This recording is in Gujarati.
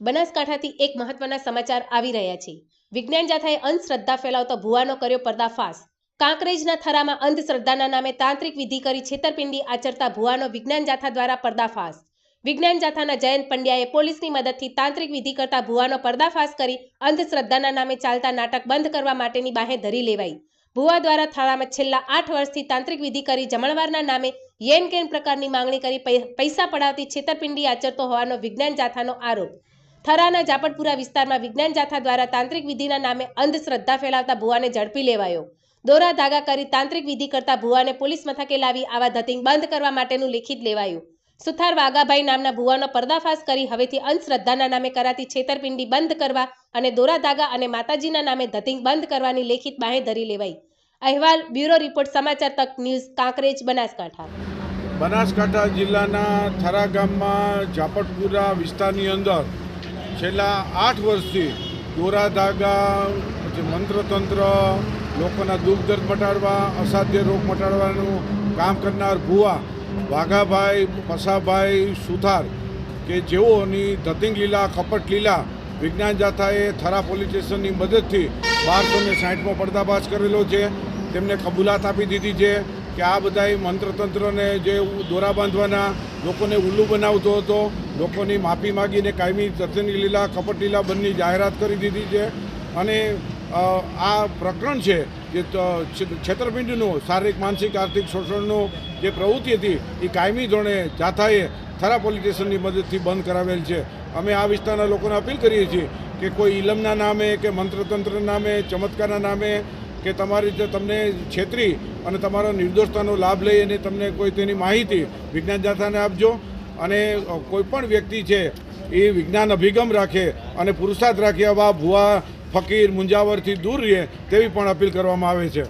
બનાસકાંઠાથી એક મહત્વના સમાચાર આવી રહ્યા છે. વિજ્ઞાન જાથાએ અંધશ્રદ્ધા ફેલાવતો ભુવાનો કર્યો પર્દાફાશ. કાંકરેજના થરામાં અંધશ્રદ્ધાના નામે તાંત્રિક વિધિ કરી છેતરપિંડી આચરતા ભુવાનો વિજ્ઞાન જાથા દ્વારા પર્દાફાશ. વિજ્ઞાન જાથાના જયંત પંડ્યાએ પોલીસની મદદથી તાંત્રિક વિધિ કરતા ભુવાનો પર્દાફાશ કરી અંધશ્રદ્ધાના નામે ચાલતા નાટક બંધ કરવા માટેની બાહે ધરી લેવાઈ. ભુવા દ્વારા થાળામાં છેલ્લા આઠ વર્ષથી તાંત્રિક વિધિ કરી જમણવારના નામે યેન કેન પ્રકારની માંગણી કરી પૈસા પડાવતી છેતરપિંડી આચરતો હોવાનો વિજ્ઞાન જાથાનો આરોપ. થરાના જાપટપુરા વિસ્તારમાં વિજ્ઞાન જાથા દ્વારા તાંત્રિક વિધિના નામે અંધશ્રદ્ધા ફેલાવતા ભુવાને ઝડપી લેવાયો. દોરા ધાગા કરી તાંત્રિક વિધિ કરતા ભુવાને પોલીસ મથકે લાવી આવા ધતિંગ બંધ કરવા માટેનું લેખિત લેવાયું. સુથાર વાઘાભાઈ નામના ભુવાનો પર્દાફાશ કરી હવેથી અંધશ્રદ્ધાના નામે કરાતી છેતરપિંડી બંધ કરવા અને દોરા ધાગા અને માતાજીના નામે ધતિંગ બંધ કરવાની લેખિત બાહેધરી લેવાઈ. અહેવાલ બ્યુરો રિપોર્ટ સમાચાર તક ન્યૂઝ કાંકરેજ, બનાસકાંઠા. બનાસકાંઠા જિલ્લાના થરા ગામમાં ઝાપટપુરા વિસ્તારની અંદર છેલ્લા આઠ વર્ષથી દોરા ધાગા, પછી મંત્રતંત્ર, લોકોના દુઃખ દર્દ મટાડવા, અસાધ્ય રોગ મટાડવાનું કામ કરનાર ભુવા વાઘાભાઈ પસાભાઈ સુથાર કે જેઓની ધતિંગ લીલા કપટ લીલા વિજ્ઞાન જાથાએ થરા પોલીસ સ્ટેશનની મદદથી બારસો ને સાઠમાં પડદાભાસ કરેલો છે. તેમને કબૂલાત આપી દીધી છે કે આ બધાય મંત્રતંત્રને જે દોરા બાંધવાના લોકોને ઉલ્લુ બનાવતો હતો લોકોની માફી માગીને કાયમી ધતિંગ લીલા કપટ લીલા બંધની જાહેરાત કરી દીધી છે. અને આ પ્રકરણ છે જે છેતરપિંડીનું, શારીરિક, માનસિક, આર્થિક શોષણનું જે પ્રવૃત્તિ હતી, એ કાયમી ધોરણે જાથાએ થરા પોલીસ સ્ટેશનની મદદથી બંધ કરાવેલ છે. અમે આ વિસ્તારના લોકોને અપીલ કરીએ છીએ કે કોઈ ઇલમના નામે, કે મંત્રતંત્રના નામે, ચમત્કારના નામે, કે તમારી રીતે તમને છેતરી અને તમારા નિર્દોષતાનો લાભ લઈ અને તમને કોઈ તેની માહિતી વિજ્ઞાન જાથાને આપજો. અને કોઈ પણ વ્યક્તિ છે, એ વિજ્ઞાન અભિગમ રાખે અને પુરુષાર્થ રાખે આવા ભુવા, ફકીર, મુંજાવરથી દૂર રહે તેવી પણ અપીલ કરવામાં આવે છે.